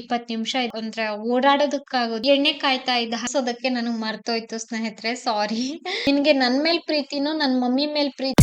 ಇಪ್ಪತ್ ನಿಮಿಷ ಅಂದ್ರೆ ಓಡಾಡೋದಕ್ಕಾಗೋದು. ಎಣ್ಣೆ ಕಾಯ್ತಾ ಇದ್ದ ಹಾಸೋದಕ್ಕೆ ನನಗ್ ಮರ್ತೋಯ್ತು ಸ್ನೇಹಿತರೆ. ಸಾರಿ ನಿನ್ಗೆ ನನ್ ಮೇಲ್ ಪ್ರೀತಿನೋ ನನ್ ಮಮ್ಮಿ ಮೇಲ್ ಪ್ರೀತಿ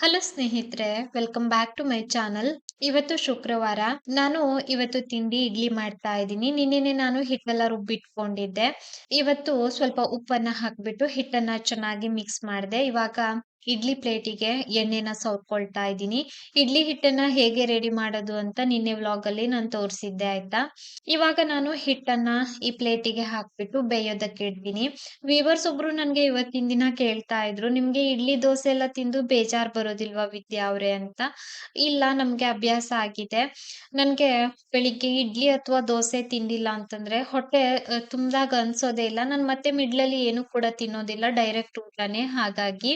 ಹಲೋ ಸ್ನೇಹಿತರೆ. Welcome back to my channel ಇವತ್ತು ಶುಕ್ರವಾರ. ನಾನು ಇವತ್ತು ತಿಂಡಿ ಇಡ್ಲಿ ಮಾಡ್ತಾ ಇದ್ದೀನಿ. ನಿನ್ನೆನೆ ನಾನು ಹಿಟ್ಟೆಲ್ಲ ರುಬ್ಬಿಟ್ಕೊಂಡಿದ್ದೆ. ಇವತ್ತು ಸ್ವಲ್ಪ ಉಪ್ಪನ್ನ ಹಾಕ್ಬಿಟ್ಟು ಹಿಟ್ಟನ್ನ ಚೆನ್ನಾಗಿ ಮಿಕ್ಸ್ ಮಾಡಿದೆ. ಇವಾಗ ಇಡ್ಲಿ ಪ್ಲೇಟಿಗೆ ಎಣ್ಣೆನ ಸವರ್ಕೊಳ್ತಾ ಇದ್ದೀನಿ. ಇಡ್ಲಿ ಹಿಟ್ಟನ್ನ ಹೇಗೆ ರೆಡಿ ಮಾಡೋದು ಅಂತ ನಿನ್ನೆ ವ್ಲಾಗ್ ಅಲ್ಲಿ ನಾನು ತೋರಿಸಿದ್ದೆ ಆಯ್ತಾ? ಇವಾಗ ನಾನು ಹಿಟ್ಟನ್ನ ಈ ಪ್ಲೇಟಿಗೆ ಹಾಕ್ಬಿಟ್ಟು ಬೇಯೋದಕ್ಕೆ ಇಡ್ತೀನಿ. ವೀವರ್ಸ್ ಒಬ್ರು ನನ್ಗೆ ಇವತ್ತಿನ ದಿನ ಕೇಳ್ತಾ ಇದ್ರು, ನಿಮ್ಗೆ ಇಡ್ಲಿ ದೋಸೆ ಎಲ್ಲ ತಿಂದು ಬೇಜಾರ್ ಬರೋದಿಲ್ವಾ ವಿದ್ಯಾ ಅವ್ರೆ? ಅಂತ. ಇಲ್ಲ, ನಮ್ಗೆ ಅಭ್ಯಾಸ ಆಗಿದೆ. ನನ್ಗೆ ಬೆಳಿಗ್ಗೆ ಇಡ್ಲಿ ಅಥವಾ ದೋಸೆ ತಿಂದಿಲ್ಲ ಅಂತಂದ್ರೆ ಹೊಟ್ಟೆ ತುಂಬ್ದಾಗ ಅನ್ಸೋದೇ ಇಲ್ಲ. ನಾನು ಮತ್ತೆ ಮಿಡ್ಲಲ್ಲಿ ಏನು ಕೂಡ ತಿನ್ನೋದಿಲ್ಲ ಡೈರೆಕ್ಟ್ ಊಟನೇ ಹಾಗಾಗಿ.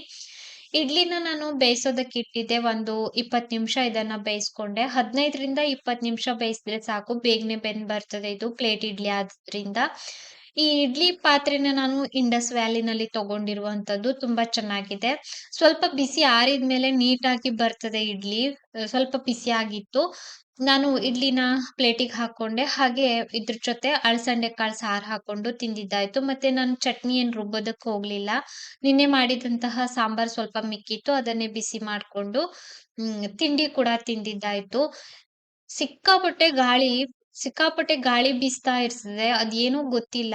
ಇಡ್ಲಿನ ನಾನು ಬೇಯಿಸೋದಕ್ಕೆ ಇಟ್ಟಿದ್ದೆ ಒಂದು ಇಪ್ಪತ್ ನಿಮಿಷ ಇದನ್ನ ಬೇಯಿಸ್ಕೊಂಡೆ. ಹದಿನೈದರಿಂದ ಇಪ್ಪತ್ತು ನಿಮಿಷ ಬೇಯಿಸಿದ್ರೆ ಸಾಕು. ಬೇಗನೆ ಬೆಂದ್ ಬರ್ತದೆ ಇದು. ಪ್ಲೇಟ್ ಇಡ್ಲಿ ಆದ್ರಿಂದ. ಈ ಇಡ್ಲಿ ಪಾತ್ರೆನ ನಾನು ಇಂಡಸ್ ವ್ಯಾಲಿನಲ್ಲಿ ತಗೊಂಡಿರುವಂತದ್ದು ತುಂಬಾ ಚೆನ್ನಾಗಿದೆ. ಸ್ವಲ್ಪ ಬಿಸಿ ಆರಿದ್ಮೇಲೆ ನೀಟಾಗಿ ಬರ್ತದೆ ಇಡ್ಲಿ. ಸ್ವಲ್ಪ ಬಿಸಿ ಆಗಿತ್ತು ನಾನು ಇಡ್ಲಿನ ಪ್ಲೇಟಿಗೆ ಹಾಕೊಂಡೆ ಹಾಗೆ ಇದ್ರ ಜೊತೆ ಅಳಸಂಡೆ ಕಾಳು ಸಾರು ಹಾಕೊಂಡು ತಿಂದಿದ್ದಾಯ್ತು. ಮತ್ತೆ ನಾನು ಚಟ್ನಿ ಏನ್ ರುಬ್ಬೋದಕ್ಕೆ ಹೋಗ್ಲಿಲ್ಲ. ನಿನ್ನೆ ಮಾಡಿದಂತಹ ಸಾಂಬಾರ್ ಸ್ವಲ್ಪ ಮಿಕ್ಕಿತ್ತು. ಅದನ್ನೇ ಬಿಸಿ ಮಾಡ್ಕೊಂಡು ತಿಂಡಿ ಕೂಡ ತಿಂದಿದ್ದಾಯ್ತು. ಸಿಕ್ಕಾಪಟ್ಟೆ ಗಾಳಿ ಸಿಕ್ಕಾಪಟ್ಟೆ ಗಾಳಿ ಬೀಸ್ತಾ ಇರ್ತದೆ. ಅದೇನೋ ಗೊತ್ತಿಲ್ಲ.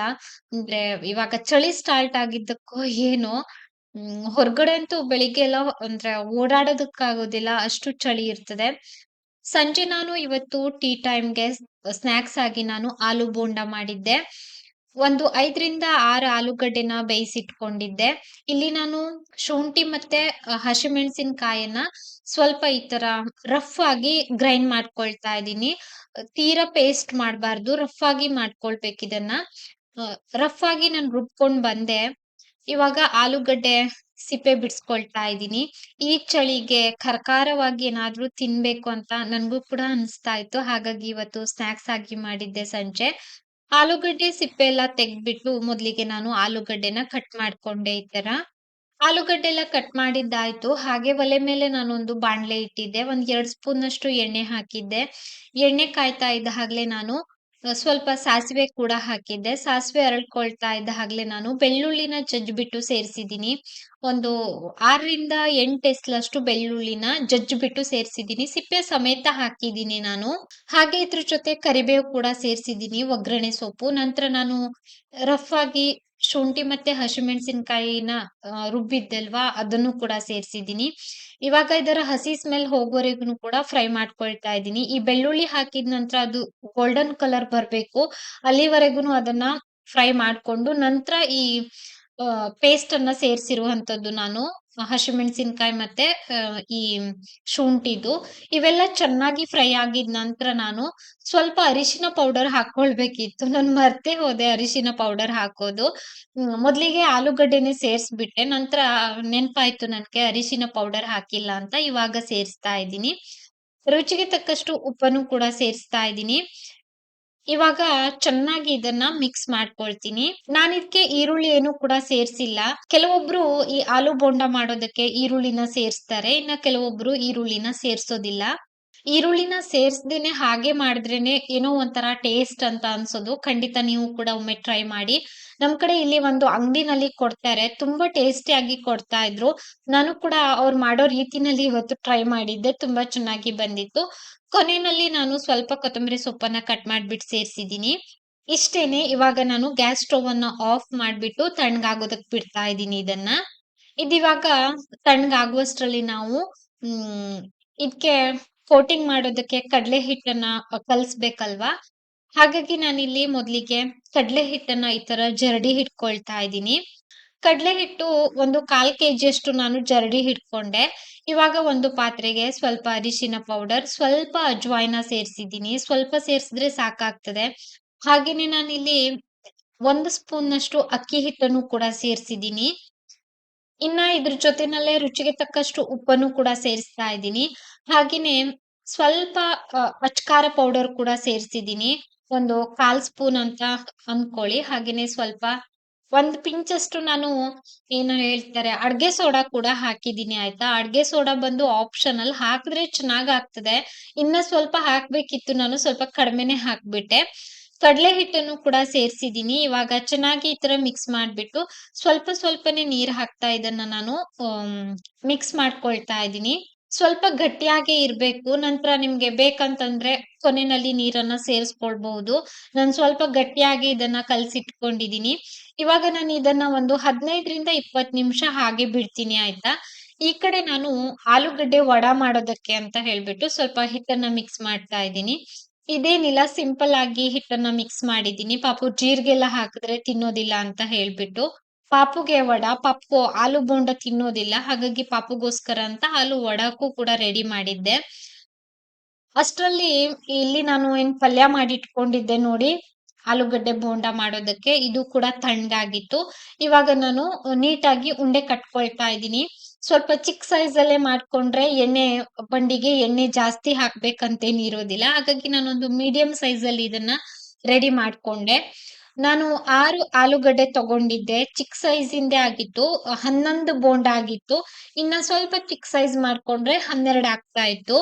ಅಂದ್ರೆ ಇವಾಗ ಚಳಿ ಸ್ಟಾರ್ಟ್ ಆಗಿದ್ದಕ್ಕೋ ಏನೋ, ಹ್ಮ್, ಹೊರಗಡೆ ಅಂತೂ ಬೆಳಿಗ್ಗೆ ಎಲ್ಲ ಅಂದ್ರೆ ಓಡಾಡೋದಕ್ಕಾಗೋದಿಲ್ಲ, ಅಷ್ಟು ಚಳಿ ಇರ್ತದೆ. ಸಂಜೆ ನಾನು ಇವತ್ತು ಟೀ ಟೈಮ್‌ಗೆ ಸ್ನಾಕ್ಸ್ ಆಗಿ ನಾನು ಆಲೂ ಬೋಂಡ ಮಾಡಿದ್ದೆ. ಒಂದು ಐದರಿಂದ ಆರು ಆಲೂಗಡ್ಡೆನ ಬೇಯಿಸಿಟ್ಕೊಂಡಿದ್ದೆ. ಇಲ್ಲಿ ನಾನು ಶುಂಠಿ ಮತ್ತೆ ಹಸಿಮೆಣಸಿನಕಾಯನ್ನ ಸ್ವಲ್ಪ ಈ ತರ ರಫ್ ಆಗಿ ಗ್ರೈಂಡ್ ಮಾಡ್ಕೊಳ್ತಾ ಇದ್ದೀನಿ. ತೀರಾ ಪೇಸ್ಟ್ ಮಾಡಬಾರ್ದು ರಫ್ ಆಗಿ ಮಾಡ್ಕೊಳ್ಬೇಕು ಇದನ್ನ. ರಫ್ ಆಗಿ ನಾನು ರುಬ್ಕೊಂಡ್ ಬಂದೆ. ಇವಾಗ ಆಲೂಗಡ್ಡೆ ಸಿಪ್ಪೆ ಬಿಡಿಸ್ಕೊಳ್ತಾ ಇದ್ದೀನಿ. ಈ ಚಳಿಗೆ ಕರ್ಕಾರವಾಗಿ ಏನಾದ್ರೂ ತಿನ್ಬೇಕು ಅಂತ ನನ್ಗೂ ಕೂಡ ಅನಿಸ್ತಾ ಇತ್ತು. ಹಾಗಾಗಿ ಇವತ್ತು ಸ್ನಾಕ್ಸ್ ಆಗಿ ಮಾಡಿದ್ದೆ ಸಂಜೆ. ಆಲೂಗಡ್ಡೆ ಸಿಪ್ಪೆ ಎಲ್ಲ ತೆಗ್ದ್ಬಿಟ್ಟು ಮೊದ್ಲಿಗೆ ನಾನು ಆಲೂಗಡ್ಡೆನ ಕಟ್ ಮಾಡ್ಕೊಂಡೆ ಈ ತರ. ಆಲೂಗಡ್ಡೆ ಎಲ್ಲ ಕಟ್ ಮಾಡಿದ್ದಾಯ್ತು. ಹಾಗೆ ಒಲೆ ಮೇಲೆ ನಾನೊಂದು ಬಾಣ್ಲೆ ಇಟ್ಟಿದ್ದೆ. ಒಂದ್ ಎರಡ್ ಸ್ಪೂನ್ ಅಷ್ಟು ಎಣ್ಣೆ ಹಾಕಿದ್ದೆ. ಎಣ್ಣೆ ಕಾಯ್ತಾ ಇದ್ದ ಹಾಗ್ಲೇ ನಾನು ಸ್ವಲ್ಪ ಸಾಸಿವೆ ಕೂಡ ಹಾಕಿದ್ದೆ. ಸಾಸಿವೆ ಅರಳ್ಕೊಳ್ತಾ ಇದ್ದ ಹಾಗಲೇ ನಾನು ಬೆಳ್ಳುಳ್ಳಿನ ಜಜ್ಜಿಬಿಟ್ಟು ಸೇರಿಸಿದ್ದೀನಿ ಒಂದು ಆರರಿಂದ ಎಂಟು ಎಸ್ಲಷ್ಟು ಬೆಳ್ಳುಳ್ಳಿನ ಜಜ್ಜಿಬಿಟ್ಟು ಸೇರಿಸಿದ್ದೀನಿ ಸಿಪ್ಪೆ ಸಮೇತ ಹಾಕಿದ್ದೀನಿ ನಾನು. ಹಾಗೆ ಇದ್ರ ಜೊತೆ ಕರಿಬೇವು ಕೂಡ ಸೇರಿಸಿದ್ದೀನಿ ಒಗ್ಗರಣೆ ಸೊಪ್ಪು. ನಂತರ ನಾನು ರಫ್ ಆಗಿ ಶುಂಠಿ ಮತ್ತೆ ಹಸಿಮೆಣಸಿನಕಾಯಿನ ರುಬ್ಬಿದ್ದಲ್ವಾ, ಅದನ್ನು ಕೂಡ ಸೇರಿಸಿದ್ದೀನಿ ಇವಾಗ ಇದರ ಹಸಿ ಸ್ಮೆಲ್ ಹೋಗೋವರೆಗೂನು ಕೂಡ ಫ್ರೈ ಮಾಡ್ಕೊಳ್ತಾ ಇದ್ದೀನಿ. ಈ ಬೆಳ್ಳುಳ್ಳಿ ಹಾಕಿದ ನಂತರ ಅದು ಗೋಲ್ಡನ್ ಕಲರ್ ಬರ್ಬೇಕು. ಅಲ್ಲಿವರೆಗೂನು ಅದನ್ನ ಫ್ರೈ ಮಾಡ್ಕೊಂಡು ನಂತರ ಈ ಪೇಸ್ಟ್ ಅನ್ನ ಸೇರಿಸಿರುವಂತದ್ದು ನಾನು ಹಸಿಮೆಣಸಿನ್ಕಾಯಿ ಮತ್ತೆ ಈ ಶುಂಠಿದು. ಇವೆಲ್ಲ ಚೆನ್ನಾಗಿ ಫ್ರೈ ಆಗಿದ ನಂತರ ನಾನು ಸ್ವಲ್ಪ ಅರಿಶಿನ ಪೌಡರ್ ಹಾಕೊಳ್ಬೇಕಿತ್ತು ನಾನು ಮರ್ತೆ ಹೋದೆ ಅರಿಶಿನ ಪೌಡರ್ ಹಾಕೋದು. ಮೊದ್ಲಿಗೆ ಆಲೂಗಡ್ಡೆನೆ ಸೇರಿಸ್ಬಿಟ್ಟೆ ನಂತರ ನೆನಪಾಯ್ತು ನನ್ಗೆ ಅರಿಶಿನ ಪೌಡರ್ ಹಾಕಿಲ್ಲ ಅಂತ. ಇವಾಗ ಸೇರಿಸ್ತಾ ಇದ್ದೀನಿ. ರುಚಿಗೆ ತಕ್ಕಷ್ಟು ಉಪ್ಪನ್ನು ಕೂಡ ಸೇರಿಸ್ತಾ ಇದ್ದೀನಿ. ಇವಾಗ ಚೆನ್ನಾಗಿ ಇದನ್ನ ಮಿಕ್ಸ್ ಮಾಡ್ಕೊಳ್ತೀನಿ. ನಾನಿದ್ಕೆ ಈರುಳ್ಳಿ ಏನು ಕೂಡ ಸೇರ್ಸಿಲ್ಲ. ಕೆಲವೊಬ್ರು ಈ ಆಲೂ ಬೋಂಡ ಮಾಡೋದಕ್ಕೆ ಈರುಳ್ಳಿನ ಸೇರಿಸ್ತಾರೆ. ಇನ್ನ ಕೆಲವೊಬ್ರು ಈರುಳ್ಳಿನ ಸೇರ್ಸೋದಿಲ್ಲ. ಈರುಳ್ಳಿನ ಸೇರ್ಸ್ದೇನೆ ಹಾಗೆ ಮಾಡಿದ್ರೇನೆ ಏನೋ ಒಂಥರ ಟೇಸ್ಟ್ ಅಂತ ಅನ್ಸೋದು. ಖಂಡಿತ ನೀವು ಕೂಡ ಒಮ್ಮೆ ಟ್ರೈ ಮಾಡಿ. ನಮ್ ಕಡೆ ಇಲ್ಲಿ ಒಂದು ಅಂಗಡಿನಲ್ಲಿ ಕೊಡ್ತಾರೆ. ತುಂಬಾ ಟೇಸ್ಟಿಯಾಗಿ ಕೊಡ್ತಾ ಇದ್ರು. ನಾನು ಕೂಡ ಅವ್ರು ಮಾಡೋ ರೀತಿನಲ್ಲಿ ಇವತ್ತು ಟ್ರೈ ಮಾಡಿದ್ದೆ. ತುಂಬಾ ಚೆನ್ನಾಗಿ ಬಂದಿತ್ತು. ಕೊನೆಯಲ್ಲಿ ನಾನು ಸ್ವಲ್ಪ ಕೊತ್ತಂಬರಿ ಸೊಪ್ಪನ್ನ ಕಟ್ ಮಾಡ್ಬಿಟ್ಟು ಸೇರ್ಸಿದೀನಿ. ಇಷ್ಟೇನೆ ಇವಾಗ ನಾನು ಗ್ಯಾಸ್ ಸ್ಟೋವ್ ಅನ್ನ ಆಫ್ ಮಾಡ್ಬಿಟ್ಟು ತಣ್ಣಗಾಗೋದಕ್ ಬಿಡ್ತಾ ಇದ್ದೀನಿ ಇದನ್ನ. ಇದಿವಾಗ ತಣ್ಣಗಾಗುವಷ್ಟರಲ್ಲಿ ನಾವು, ಹ್ಮ್, ಇದ್ಕೆ ಕೋಟಿಂಗ್ ಮಾಡೋದಕ್ಕೆ ಕಡಲೆ ಹಿಟ್ಟನ್ನ ಕಲ್ಸ್ಬೇಕಲ್ವಾ ಹಾಗಾಗಿ ನಾನಿಲ್ಲಿ ಮೊದ್ಲಿಗೆ ಕಡ್ಲೆ ಹಿಟ್ಟನ್ನ ಈ ತರ ಜರಡಿ ಹಿಡ್ಕೊಳ್ತಾ ಇದ್ದೀನಿ. ಕಡ್ಲೆ ಹಿಟ್ಟು ಒಂದು ಕಾಲ್ ಕೆಜಿಯಷ್ಟು ನಾನು ಜರಡಿ ಹಿಡ್ಕೊಂಡೆ. ಇವಾಗ ಒಂದು ಪಾತ್ರೆಗೆ ಸ್ವಲ್ಪ ಅರಿಶಿನ ಪೌಡರ್, ಸ್ವಲ್ಪ ಅಜ್ವಾಯಿನ ಸೇರಿಸಿದ್ದೀನಿ ಸ್ವಲ್ಪ ಸೇರಿಸಿದ್ರೆ ಸಾಕಾಗ್ತದೆ. ಹಾಗೇನೆ ನಾನಿಲ್ಲಿ ಒಂದು ಸ್ಪೂನ್ನಷ್ಟು ಅಕ್ಕಿ ಹಿಟ್ಟನ್ನು ಕೂಡ ಸೇರಿಸಿದ್ದೀನಿ ಇನ್ನ ಇದ್ರ ಜೊತೆನಲ್ಲೇ ರುಚಿಗೆ ತಕ್ಕಷ್ಟು ಉಪ್ಪನ್ನು ಕೂಡ ಸೇರಿಸ್ತಾ ಇದ್ದೀನಿ. ಹಾಗೇನೆ ಸ್ವಲ್ಪ ಅಚ್ಕಾರ ಪೌಡರ್ ಕೂಡ ಸೇರ್ಸಿದೀನಿ. ಒಂದು ಕಾಲ್ ಸ್ಪೂನ್ ಅಂತ ಅಂದ್ಕೊಳ್ಳಿ. ಹಾಗೇನೆ ಸ್ವಲ್ಪ ಒಂದ್ ಪಿಂಚಷ್ಟು ನಾನು ಏನು ಹೇಳ್ತಾರೆ, ಅಡ್ಗೆ ಸೋಡಾ ಕೂಡ ಹಾಕಿದೀನಿ ಆಯ್ತಾ? ಅಡ್ಗೆ ಸೋಡಾ ಬಂದು ಆಪ್ಷನಲ್ ಹಾಕಿದ್ರೆ ಚೆನ್ನಾಗ್ ಆಗ್ತದೆ ಇನ್ನ ಸ್ವಲ್ಪ ಹಾಕ್ಬೇಕಿತ್ತು ನಾನು, ಸ್ವಲ್ಪ ಕಡಿಮೆನೆ ಹಾಕ್ಬಿಟ್ಟೆ. ಕಡಲೆ ಹಿಟ್ಟನ್ನು ಕೂಡ ಸೇರ್ಸಿದೀನಿ ಇವಾಗ ಚೆನ್ನಾಗಿ ಈ ತರ ಮಿಕ್ಸ್ ಮಾಡ್ಬಿಟ್ಟು ಸ್ವಲ್ಪ ಸ್ವಲ್ಪನೇ ನೀರ್ ಹಾಕ್ತಾ ಇದನ್ನ ನಾನು ಮಿಕ್ಸ್ ಮಾಡ್ಕೊಳ್ತಾ ಇದ್ದೀನಿ ಸ್ವಲ್ಪ ಗಟ್ಟಿಯಾಗಿ ಇರ್ಬೇಕು. ನಂತರ ನಿಮ್ಗೆ ಬೇಕಂತಂದ್ರೆ ಕೊನೆಯಲ್ಲಿ ನೀರನ್ನ ಸೇರಿಸ್ಕೊಳ್ಬಹುದು. ನಾನು ಸ್ವಲ್ಪ ಗಟ್ಟಿಯಾಗಿ ಇದನ್ನ ಕಲ್ಸಿಟ್ಕೊಂಡಿದೀನಿ. ಇವಾಗ ನಾನು ಇದನ್ನ ಒಂದು ಹದಿನೈದರಿಂದ ಇಪ್ಪತ್ತು ನಿಮಿಷ ಹಾಗೆ ಬಿಡ್ತೀನಿ, ಆಯ್ತಾ? ಈ ಕಡೆ ನಾನು ಆಲೂಗಡ್ಡೆ ವಡ ಮಾಡೋದಕ್ಕೆ ಅಂತ ಹೇಳ್ಬಿಟ್ಟು ಸ್ವಲ್ಪ ಹಿಟ್ಟನ್ನ ಮಿಕ್ಸ್ ಮಾಡ್ತಾ ಇದ್ದೀನಿ. ಇದೇನಿಲ್ಲ ಸಿಂಪಲ್ ಆಗಿ ಹಿಟ್ಟನ್ನ ಮಿಕ್ಸ್ ಮಾಡಿದೀನಿ ಪಾಪು ಜೀರಿಗೆ ಎಲ್ಲ ಹಾಕಿದ್ರೆ ತಿನ್ನೋದಿಲ್ಲ ಅಂತ ಹೇಳ್ಬಿಟ್ಟು. ಪಾಪುಗೆ ವಡ, ಪಾಪು ಆಲೂ ಬೋಂಡ ತಿನ್ನೋದಿಲ್ಲ. ಹಾಗಾಗಿ ಪಾಪುಗೋಸ್ಕರ ಅಂತ ಆಲೂ ವಡಕ್ಕೂ ಕೂಡ ರೆಡಿ ಮಾಡಿದ್ದೆ. ಅಷ್ಟರಲ್ಲಿ ಇಲ್ಲಿ ನಾನು ಏನ್ ಪಲ್ಯ ಮಾಡಿ ಇಟ್ಕೊಂಡಿದ್ದೆ ನೋಡಿ, ಆಲೂಗಡ್ಡೆ ಬೋಂಡ ಮಾಡೋದಕ್ಕೆ. ಇದು ಕೂಡ ತಣ್ಣಗಾಗಿತ್ತು. ಇವಾಗ ನಾನು ನೀಟಾಗಿ ಉಂಡೆ ಕಟ್ಕೊಳ್ತಾ ಇದ್ದೀನಿ. ಸ್ವಲ್ಪ ಚಿಕ್ಕ ಸೈಜ್ ಅಲ್ಲೇ ಮಾಡ್ಕೊಂಡ್ರೆ ಎಣ್ಣೆ, ಬಂಡಿಗೆ ಎಣ್ಣೆ ಜಾಸ್ತಿ ಹಾಕ್ಬೇಕಂತೇನಿರೋದಿಲ್ಲ. ಹಾಗಾಗಿ ನಾನೊಂದು ಮೀಡಿಯಂ ಸೈಜ್ ಅಲ್ಲಿ ಇದನ್ನ ರೆಡಿ ಮಾಡ್ಕೊಂಡೆ. ನಾನು ಆರು ಆಲೂಗಡ್ಡೆ ತಗೊಂಡಿದ್ದೆ. ಚಿಕ್ಕ ಸೈಜ್ ಇಂದೇ ಆಗಿತ್ತು. ಹನ್ನೊಂದು ಬೋಂಡ ಆಗಿತ್ತು. ಇನ್ನ ಸ್ವಲ್ಪ ಚಿಕ್ಕ ಸೈಜ್ ಮಾಡ್ಕೊಂಡ್ರೆ ಹನ್ನೆರಡು ಆಗ್ತಾ ಇತ್ತು.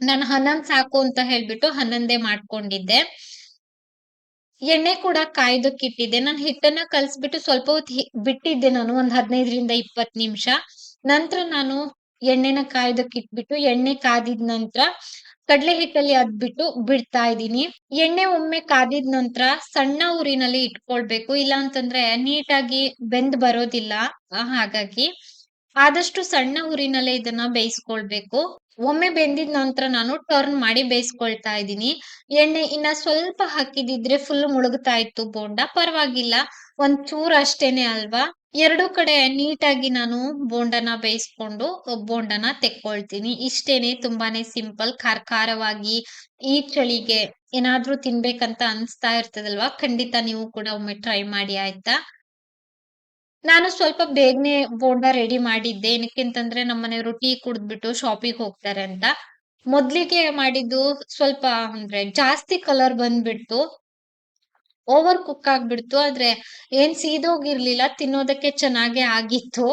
ನಾನು ಹನ್ನೊಂದು ಸಾಕು ಅಂತ ಹೇಳ್ಬಿಟ್ಟು ಹನ್ನೊಂದೇ ಮಾಡ್ಕೊಂಡಿದ್ದೆ. ಎಣ್ಣೆ ಕೂಡ ಕಾಯ್ದಕ್ಕಿಟ್ಟಿದ್ದೆ ನಾನು ಹಿಟ್ಟನ್ನ ಕಲ್ಸ್ಬಿಟ್ಟು ಸ್ವಲ್ಪ ಹೊತ್ತು ಬಿಟ್ಟಿದ್ದೆ ನಾನು ಒಂದ್ ಹದಿನೈದರಿಂದ ಇಪ್ಪತ್ ನಿಮಿಷ. ನಂತರ ನಾನು ಎಣ್ಣೆನ ಕಾಯ್ದು ಕಿಟ್ಬಿಟ್ಟು ಎಣ್ಣೆ ಕಾದಿದ ನಂತರ ಕಡ್ಲೆ ಹಿಟ್ಟಲ್ಲಿ ಅದ್ಬಿಟ್ಟು ಬಿಡ್ತಾ ಇದ್ದೀನಿ. ಎಣ್ಣೆ ಒಮ್ಮೆ ಕಾದಿದ ನಂತರ ಸಣ್ಣ ಊರಿನಲ್ಲಿ ಇಟ್ಕೊಳ್ಬೇಕು. ಇಲ್ಲ ಅಂತಂದ್ರೆ ನೀಟಾಗಿ ಬೆಂದ್ ಬರೋದಿಲ್ಲ. ಹಾಗಾಗಿ ಆದಷ್ಟು ಸಣ್ಣ ಊರಿನಲ್ಲೇ ಇದನ್ನ ಬೇಯಿಸ್ಕೊಳ್ಬೇಕು. ಒಮ್ಮೆ ಬೆಂದಿದ ನಂತರ ನಾನು ಟರ್ನ್ ಮಾಡಿ ಬೇಯಿಸ್ಕೊಳ್ತಾ ಇದ್ದೀನಿ. ಎಣ್ಣೆ ಇನ್ನ ಸ್ವಲ್ಪ ಹಾಕಿದಿದ್ರೆ ಫುಲ್ ಮುಳುಗ್ತಾ ಇತ್ತು ಬೋಂಡ. ಪರವಾಗಿಲ್ಲ. ಒಂದ್ ಚೂರ್ ಅಷ್ಟೇನೆ ಅಲ್ವಾ? ಎರಡು ಕಡೆ ನೀಟಾಗಿ ನಾನು ಬೋಂಡನ ಬೇಯಿಸ್ಕೊಂಡು ಬೋಂಡನ ತೆಕ್ಕೊಳ್ತೀನಿ. ಇಷ್ಟೇನೆ ತುಂಬಾನೇ ಸಿಂಪಲ್ ಖಾರ ಖಾರವಾಗಿ ಈ ಚಳಿಗೆ ಏನಾದ್ರೂ ತಿನ್ಬೇಕಂತ ಅನ್ಸ್ತಾ ಇರ್ತದಲ್ವಾ? ಖಂಡಿತ ನೀವು ಕೂಡ ಒಮ್ಮೆ ಟ್ರೈ ಮಾಡಿ, ಆಯ್ತಾ? ನಾನು ಸ್ವಲ್ಪ ಬೇಗನೆ ಬೋಂಡ ರೆಡಿ ಮಾಡಿದ್ದೆ. ಏನಕ್ಕೆ ಅಂತಂದ್ರೆ ನಮ್ಮನೆಯವರು ಟೀ ಕುಡಿದ್ಬಿಟ್ಟು ಶಾಪಿಗೆ ಹೋಗ್ತಾರೆ ಅಂತ. ಮೊದ್ಲಿಗೆ ಮಾಡಿದ್ದು ಸ್ವಲ್ಪ ಅಂದ್ರೆ ಜಾಸ್ತಿ ಕಲರ್ ಬಂದ್ಬಿಡ್ತು. ಓವರ್ ಕುಕ್ ಆಗ್ಬಿಡ್ತು, ಆದ್ರೆ ಏನ್ ಸೀದೋಗಿರ್ಲಿಲ್ಲ, ತಿನ್ನೋದಕ್ಕೆ ಚೆನ್ನಾಗೆ ಆಗಿತ್ತು.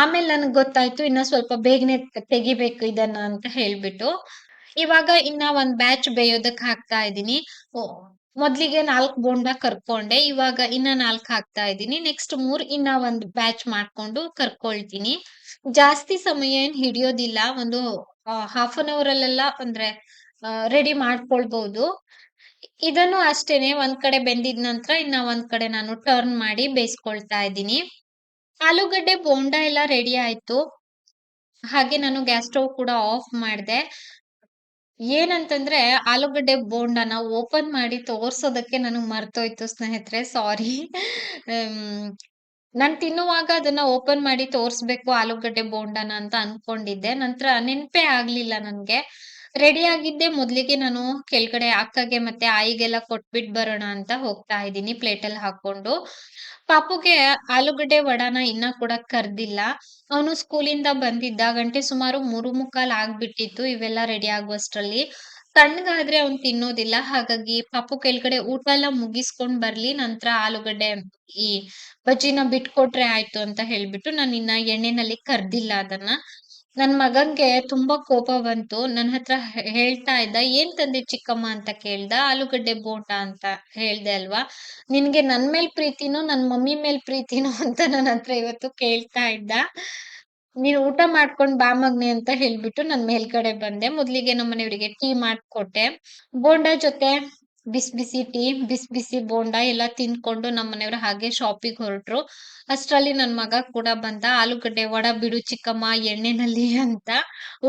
ಆಮೇಲೆ ನನಗೆ ಗೊತ್ತಾಯ್ತು, ಇನ್ನ ಸ್ವಲ್ಪ ಬೇಗನೆ ತೆಗಿಬೇಕು ಇದನ್ನ ಅಂತ ಹೇಳ್ಬಿಟ್ಟು. ಇವಾಗ ಇನ್ನ ಒಂದ್ ಬ್ಯಾಚ್ ಬೇಯೋದಕ್ ಹಾಕ್ತಾ ಇದ್ದೀನಿ. ಮೊದ್ಲಿಗೆ ನಾಲ್ಕು ಬೋಂಡ ಕರ್ಕೊಂಡೆ, ಇವಾಗ ಇನ್ನ ನಾಲ್ಕು ಹಾಕ್ತಾ ಇದ್ದೀನಿ. ನೆಕ್ಸ್ಟ್ ಮೂರ್ ಇನ್ನ ಒಂದ್ ಬ್ಯಾಚ್ ಮಾಡ್ಕೊಂಡು ಕರ್ಕೊಳ್ತೀನಿ. ಜಾಸ್ತಿ ಸಮಯ ಏನ್ ಹಿಡಿಯೋದಿಲ್ಲ, ಒಂದು ಹಾಫ್ ಅನ್ ಅವರ್ ಅಲ್ಲೆಲ್ಲ ಅಂದ್ರೆ ರೆಡಿ ಮಾಡ್ಕೊಳ್ಬಹುದು ಇದನ್ನು ಅಷ್ಟೇನೆ, ಒಂದ್ ಕಡೆ ಬೆಂದಿದ ನಂತರ ಇನ್ನ ಒಂದ್ ಕಡೆ ನಾನು ಟರ್ನ್ ಮಾಡಿ ಬೇಯಿಸ್ಕೊಳ್ತಾ ಇದ್ದೀನಿ. ಆಲೂಗಡ್ಡೆ ಬೋಂಡ ಎಲ್ಲ ರೆಡಿ ಆಯ್ತು. ಹಾಗೆ ನಾನು ಗ್ಯಾಸ್ ಸ್ಟವ್ ಕೂಡ ಆಫ್ ಮಾಡಿದೆ. ಏನಂತಂದ್ರೆ ಆಲೂಗಡ್ಡೆ ಬೋಂಡನ ಓಪನ್ ಮಾಡಿ ತೋರ್ಸೋದಕ್ಕೆ ನನಗ್ ಮರ್ತೋಯ್ತು ಸ್ನೇಹಿತರೆ ಸಾರಿ ನಾನ್ ತಿನ್ನುವಾಗ ಅದನ್ನ ಓಪನ್ ಮಾಡಿ ತೋರಿಸ್ಬೇಕು ಆಲೂಗಡ್ಡೆ ಬೋಂಡನ ಅಂತ ಅನ್ಕೊಂಡಿದ್ದೆ. ನಂತರ ನೆನ್ಪೇ ಆಗ್ಲಿಲ್ಲ ನನ್ಗೆ. ರೆಡಿ ಆಗಿದ್ದೆ. ಮೊದ್ಲಿಗೆ ನಾನು ಕೆಳಗಡೆ ಅಕ್ಕಗೆ ಮತ್ತೆ ಆಯಿಗೆಲ್ಲ ಕೊಟ್ಬಿಟ್ ಬರೋಣ ಅಂತ ಹೋಗ್ತಾ ಇದ್ದೀನಿ ಪ್ಲೇಟಲ್ಲಿ ಹಾಕೊಂಡು ಪಾಪುಗೆ ಆಲೂಗಡ್ಡೆ ವಡಾನ ಇನ್ನ ಕೂಡ ಕರ್ದಿಲ್ಲ. ಅವನು ಸ್ಕೂಲಿಂದ ಬಂದಿದ್ದ ಗಂಟೆ ಸುಮಾರು ಮೂರು ಮುಕ್ಕಾಲ್ ಆಗ್ಬಿಟ್ಟಿತ್ತು. ಇವೆಲ್ಲ ರೆಡಿ ಆಗುವಷ್ಟರಲ್ಲಿ. ತಣ್ಣಗಾದ್ರೆ ಅವ್ನು ತಿನ್ನೋದಿಲ್ಲ. ಹಾಗಾಗಿ ಪಾಪು ಕೆಳಗಡೆ ಊಟ ಎಲ್ಲ ಮುಗಿಸ್ಕೊಂಡ್ ಬರ್ಲಿ, ನಂತರ ಆಲೂಗಡ್ಡೆ ಈ ಬಜ್ಜಿನ ಬಿಟ್ಕೊಟ್ರೆ ಆಯ್ತು ಅಂತ ಹೇಳ್ಬಿಟ್ಟು ನಾನು ಇನ್ನ ಎಣ್ಣೆನಲ್ಲಿ ಕರ್ದಿಲ್ಲ ಅದನ್ನ. ನನ್ ಮಗಂಗೆ ತುಂಬಾ ಕೋಪ ಬಂತು. ನನ್ ಹತ್ರ ಹೇಳ್ತಾ ಇದ್ದ, ಏನ್ ತಂದೆ ಚಿಕ್ಕಮ್ಮ ಅಂತ ಕೇಳ್ದ? ಆಲೂಗಡ್ಡೆ ಬೋಟ ಅಂತ ಹೇಳ್ದೆ ಅಲ್ವಾ? ನಿನ್ಗೆ ನನ್ ಮೇಲ್ ಪ್ರೀತಿನೋ, ನನ್ ಮಮ್ಮಿ ಮೇಲ್ ಪ್ರೀತಿನೋ ಅಂತ ನನ್ನ ಹತ್ರ ಇವತ್ತು ಕೇಳ್ತಾ ಇದ್ದ. ನೀನ್ ಊಟ ಮಾಡ್ಕೊಂಡ್ ಬಾ ಮಗ್ನೆ ಅಂತ ಹೇಳ್ಬಿಟ್ಟು ನನ್ ಮೇಲ್ಗಡೆ ಬಂದೆ. ಮೊದ್ಲಿಗೆ ನಮ್ಮ ಮನೆಯವರಿಗೆ ಟೀ ಮಾಡ್ಕೊಟ್ಟೆ. ಬೋಂಡ ಜೊತೆ ಬಿಸಿ ಬಿಸಿ ಟೀ, ಬಿಸಿ ಬಿಸಿ ಬೋಂಡ ಎಲ್ಲ ತಿನ್ಕೊಂಡು ನಮ್ಮ ಮನೆಯವರು ಹಾಗೆ ಶಾಪಿಗೆ ಹೊರಟ್ರು. ಅಷ್ಟರಲ್ಲಿ ನನ್ ಮಗ ಕೂಡ ಬಂದ. ಆಲೂಗಡ್ಡೆ ವಡ ಬಿಡು ಚಿಕ್ಕಮ್ಮ, ಎಣ್ಣೆನಲ್ಲಿ ಅಂತ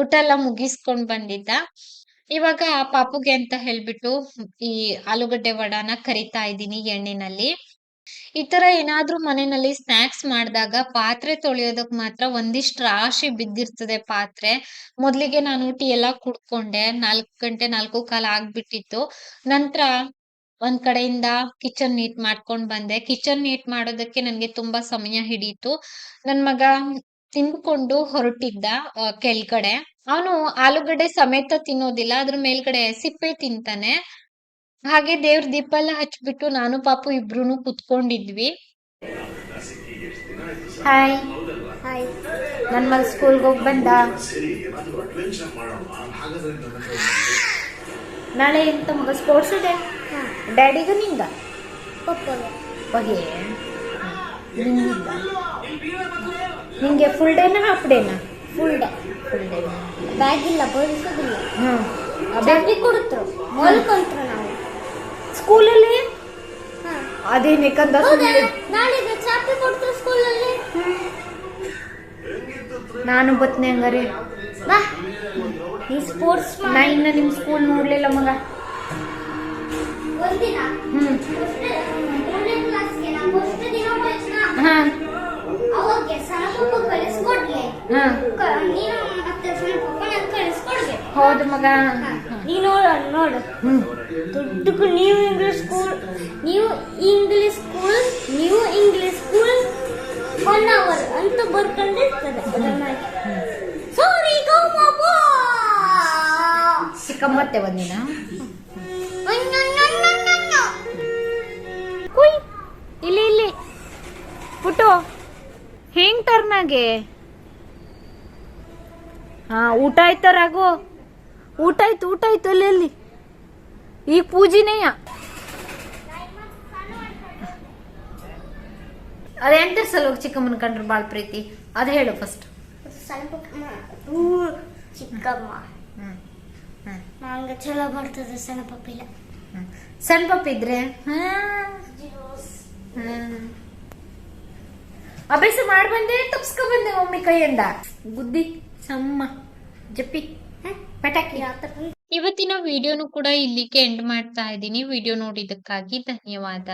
ಊಟ ಎಲ್ಲ ಮುಗಿಸ್ಕೊಂಡ್ ಬಂದಿದ್ದ. ಇವಾಗ ಪಾಪುಗೆ ಅಂತ ಹೇಳ್ಬಿಟ್ಟು ಈ ಆಲೂಗಡ್ಡೆ ವಡಾನ ಕರಿತಾ ಇದ್ದೀನಿ ಎಣ್ಣೆನಲ್ಲಿ. ಈ ತರ ಏನಾದ್ರೂ ಮನೆಯಲ್ಲಿ ಸ್ನಾಕ್ಸ್ ಮಾಡಿದಾಗ ಪಾತ್ರೆ ತೊಳೆಯೋದಕ್ ಮಾತ್ರ ಒಂದಿಷ್ಟು ರಾಶಿ ಬಿದ್ದಿರ್ತದೆ ಪಾತ್ರೆ. ಮೊದ್ಲಿಗೆ ನಾನು ಟೀ ಎಲ್ಲ ಕುಡ್ಕೊಂಡೆ. ನಾಲ್ಕು ಗಂಟೆ, ನಾಲ್ಕು ಕಾಲ ಆಗ್ಬಿಟ್ಟಿತ್ತು. ನಂತರ ಒಂದ್ ಕಡೆಯಿಂದ ಕಿಚನ್ ನೀಟ್ ಮಾಡ್ಕೊಂಡ್ ಬಂದೆ. ಕಿಚನ್ ನೀಟ್ ಮಾಡೋದಕ್ಕೆ ನನ್ಗೆ ತುಂಬಾ ಸಮಯ ಹಿಡೀತು. ನನ್ ಮಗ ತಿಂದ್ಕೊಂಡು ಹೊರಟಿದ್ದ ಕೆಳಗಡೆ. ಅವನು ಆಲೂಗಡ್ಡೆ ಸಮೇತ ತಿನ್ನೋದಿಲ್ಲ. ಅದ್ರ ಮೇಲ್ಗಡೆ ಸಿಪ್ಪೆ ತಿಂತಾನೆ. ಹಾಗೆ ದೇವ್ರ ದೀಪ ಎಲ್ಲ ಹಚ್ಬಿಟ್ಟು ನಾನು ಪಾಪು ಇಬ್ರು ಕುತ್ಕೊಂಡಿದ್ವಿ. ಹಾಯ್ ಹಾಯ್ ನನ್ನ ಮಗ ಸ್ಕೂಲ್ಗೆ ಹೋಗಿ ಬಂದ. ನಾಳೆ ಎಂತ ಮಗ ಸ್ಪೋರ್ಟ್ಸ್ ಡೇ ಡ್ಯಾಡಿಗೂ ನಿಂದ? ಪಪ್ಪಗೆ ಹೊಗೆ ನಿಂಗಿದ್ದ ನಿಂಗೆ ಫುಲ್ ಡೇನಾ ಹಾಫ್ ಡೇನಾ full day full day bag ಇಲ್ಲ ಬೋಧಿಸೋದಿಲ್ಲ ಹ್ಞೂ ಚಾಕ್ರಿ ಕೊಡ್ತರು ಹೊಲ್ಕೊಂತ್ರು ನಾವು ಸ್ಕೂಲಲ್ಲಿ? ಅದೇನು ಹೌದಾ ನಾಳಿದ್ದು ಚಾಕ್ರಿ ಕೊಡ್ತರು ಸ್ಕೂಲಲ್ಲಿ. ನಾನು ಬತ್ನೆ ಹಂಗಾರೆ. ಬಾ. ನೀ ಸ್ಪೋರ್ಟ್ಸ್ ನಾ ಇನ್ನ ನಿಮ್ಮ ಸ್ಕೂಲ್ ನೋಡ್ಲಿಲ್ಲ ಮಗ. ಒಂದಿನ? ಹ್ಮ್. ಮೂರನೇ ಕ್ಲಾಸ್ಗೆ ನಾ ಫಸ್ಟ್ ದಿನ ಹೋಯ್ತನ ಹಾ. ಅವಾಗ ಹಾ. ನೀನು ಮತ್ತೆ ಪಪ್ಪನ ಹೌದು ಮಗ. ನೀನು ನೋಡು. ನೋಡು ದೊಡ್ಡಕ್ಕೂ ನೀವು ಇಂಗ್ಲಿಷ್ ಸ್ಕೂಲ್ ನೀವು ಇಂಗ್ಲಿಷ್ ಸ್ಕೂಲ್ ನೀವು ಇಂಗ್ಲಿಷ್ ಸ್ಕೂಲ್ ಒನ್ ಅವರ್ ಅಂತ ಬರ್ಕೊಂಡಿರ್ತದೆ. ಸಾರಿ ಸಿಕ್ಕಮ್ಮತ್ತೆ ಒಂದಿನ. ಕುಯ್ ಇಲ್ಲಿ ಇಲ್ಲಿ. ಪುಟ್ಟು ಹೆಂಗ್ ಟರ್ನಾಗೆ ಹಾ ಊಟ ಆಯ್ತ ರಾಘು? ಊಟ ಆಯ್ತು ಊಟ ಆಯ್ತು ಅಲ್ಲಿ ಅಲ್ಲಿ. ಈಗ ಪೂಜಿನೇಯ. ಅದೆಂತ ಸಲ ಹೋಗಿ ಚಿಕ್ಕಮ್ಮನ ಕಂಡ್ರೆ ಭಾಳ ಪ್ರೀತಿ. ಅದು ಹೇಳು ಫಸ್ಟ್ ಚಿಕ್ಕಮ್ಮ. ನಂಗೆ ಚಲೋ ಬರ್ತದೆ ಸಣ್ಣ ಪಪ್ಪಿಲ್ಲ ಸಣ್ಣ ಪಪ್ಪ ಇದ್ರೆ. ಅಭ್ಯಾಸ ಮಾಡಿ ಬಂದೆ ತಪ್ಸ್ಕೊ ಬಂದೆ ಮಮ್ಮಿ ಕೈಯಿಂದ. ಬುದ್ಧಿ ಸಮ್ಮ ಜಪ್ಪಿ ಪಟಾಕಿ. ಇವತ್ತಿನ ವಿಡಿಯೋನು ಕೂಡ ಇಲ್ಲಿಗೆ ಎಂಡ್ ಮಾಡ್ತಾ ಇದ್ದೀನಿ. ವಿಡಿಯೋ ನೋಡಿದ್ದಕ್ಕಾಗಿ ಧನ್ಯವಾದ.